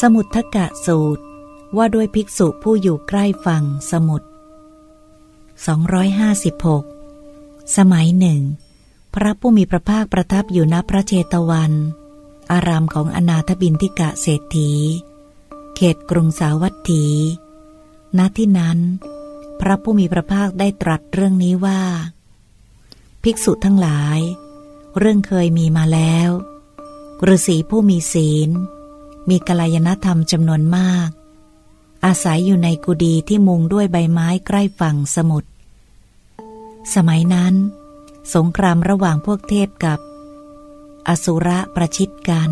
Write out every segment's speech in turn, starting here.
สมุททกะสูตรว่าด้วยภิกษุผู้อยู่ใกล้ฝั่งสมุทร256 สมัยหนึ่ง พระผู้มีพระภาคประทับอยู่ณพระเชตวัน อารามของอนาถบินทิกะเศรษฐี เขตกรุงสาวัตถี ณที่นั้น พระผู้มีพระภาคได้ตรัสเรื่องนี้ว่า ภิกษุทั้งหลาย เรื่องเคยมีมาแล้วฤาษีผู้มีศีล มีกัลยาณธรรมจำนวนมาก อาศัยอยู่ในกุฏิที่มุงด้วยใบไม้ใกล้ฝั่งสมุทรสมัยนั้น สงครามระหว่างพวกเทพกับ อสุระประชิดกัน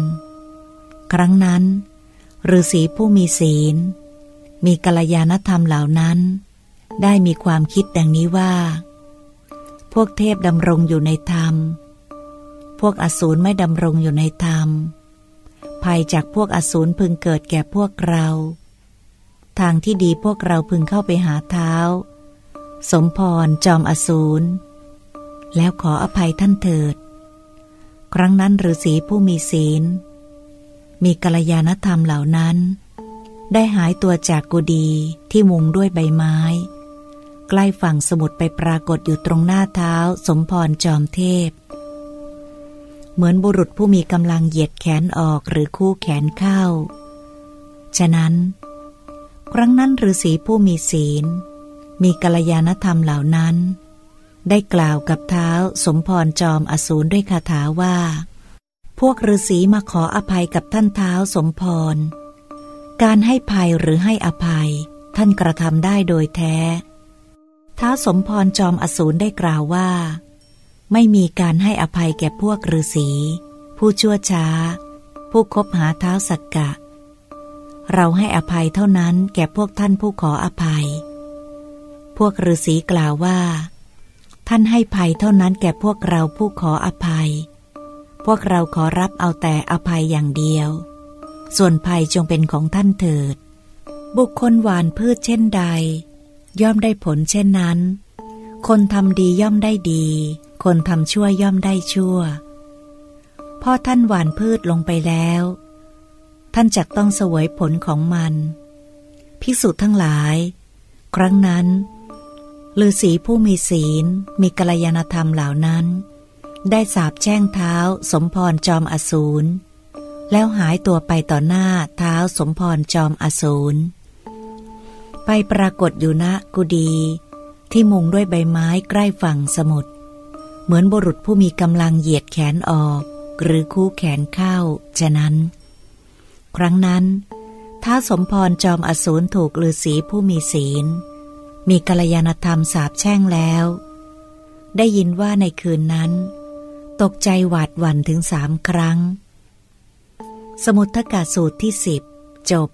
ครั้งนั้นฤาษีผู้มีศีล มีกัลยาณธรรมเหล่านั้น ได้มีความคิดดังนี้ว่า พวกเทพดำรงอยู่ในธรรม พวกอสูรไม่ดำรงอยู่ในธรรม ภัยจากพวกอสูรพึงเกิดแก่พวกเรา ทางที่ดีพวกเราพึงเข้าไปหาเท้า สมพรจอมอสูร แล้วขออภัยท่านเถิด ครั้งนั้นฤาษีผู้มีศีล มีกัลยาณธรรมเหล่านั้น ได้หายตัวจากกุดีที่มุงด้วยใบไม้ ใกล้ฝั่งสมุทรไปปรากฏอยู่ตรงหน้าเท้าสมพรจอมเทพ เหมือนบุรุษผู้มีกำลังเหยียดแขนออกหรือคู่แขนเข้า ฉะนั้น ครั้งนั้นฤาษีผู้มีศีล มีกัลยาณธรรมเหล่านั้น ได้กล่าวกับเท้าสมพรจอมอสูรด้วยคาถาว่า พวกฤาษีมาขออภัยกับท่านเท้าสมพร การให้ภัยหรือให้อภัย ท่านกระทำได้โดยแท้ ท้าสมพรจอมอสูรได้กล่าวว่า ไม่มีการให้อภัยแก่พวกฤาษีผู้ชั่วช้า ผู้คบหาเท้าสักกะ เราให้อภัยเท่านั้นแก่พวกท่านผู้ขออภัย พวกฤาษีกล่าวว่า ท่านให้ภัยเท่านั้นแก่พวกเราผู้ขออภัย พวกเราขอรับเอาแต่อภัยอย่างเดียว ส่วนภัยจงเป็นของท่านเถิด บุคคลหวานพืชเช่นใด ย่อมได้ผลเช่นนั้น คนทำดีย่อมได้ดี คนทำชั่วย่อมได้ชั่ว พ่อท่านหวานพืชลงไปแล้ว ท่านจักต้องเสวยผลของมัน ภิกษุทั้งหลาย ครั้งนั้นฤาษีผู้มีศีลมีกัลยาณธรรมเหล่านั้น ได้สาบแช่งเท้าสมพรจอมอสูร แล้วหายตัวไปต่อหน้าเท้าสมพรจอมอสูร ไปปรากฏอยู่ณกุดีที่มุงด้วยใบไม้ใกล้ฝั่งสมุทร เหมือนบุรุษผู้มีกำลังเหยียดแขนออก หรือคู่แขนเข้า ฉะนั้น ครั้งนั้นท้าสมพรจอมอสูรถูกฤาษีผู้มีศีล มีกัลยาณธรรมสาบแช่งแล้ว ได้ยินว่าในคืนนั้น ตกใจหวาดหวั่นถึงสามครั้ง สมุทกาสูตรที่สิบจบ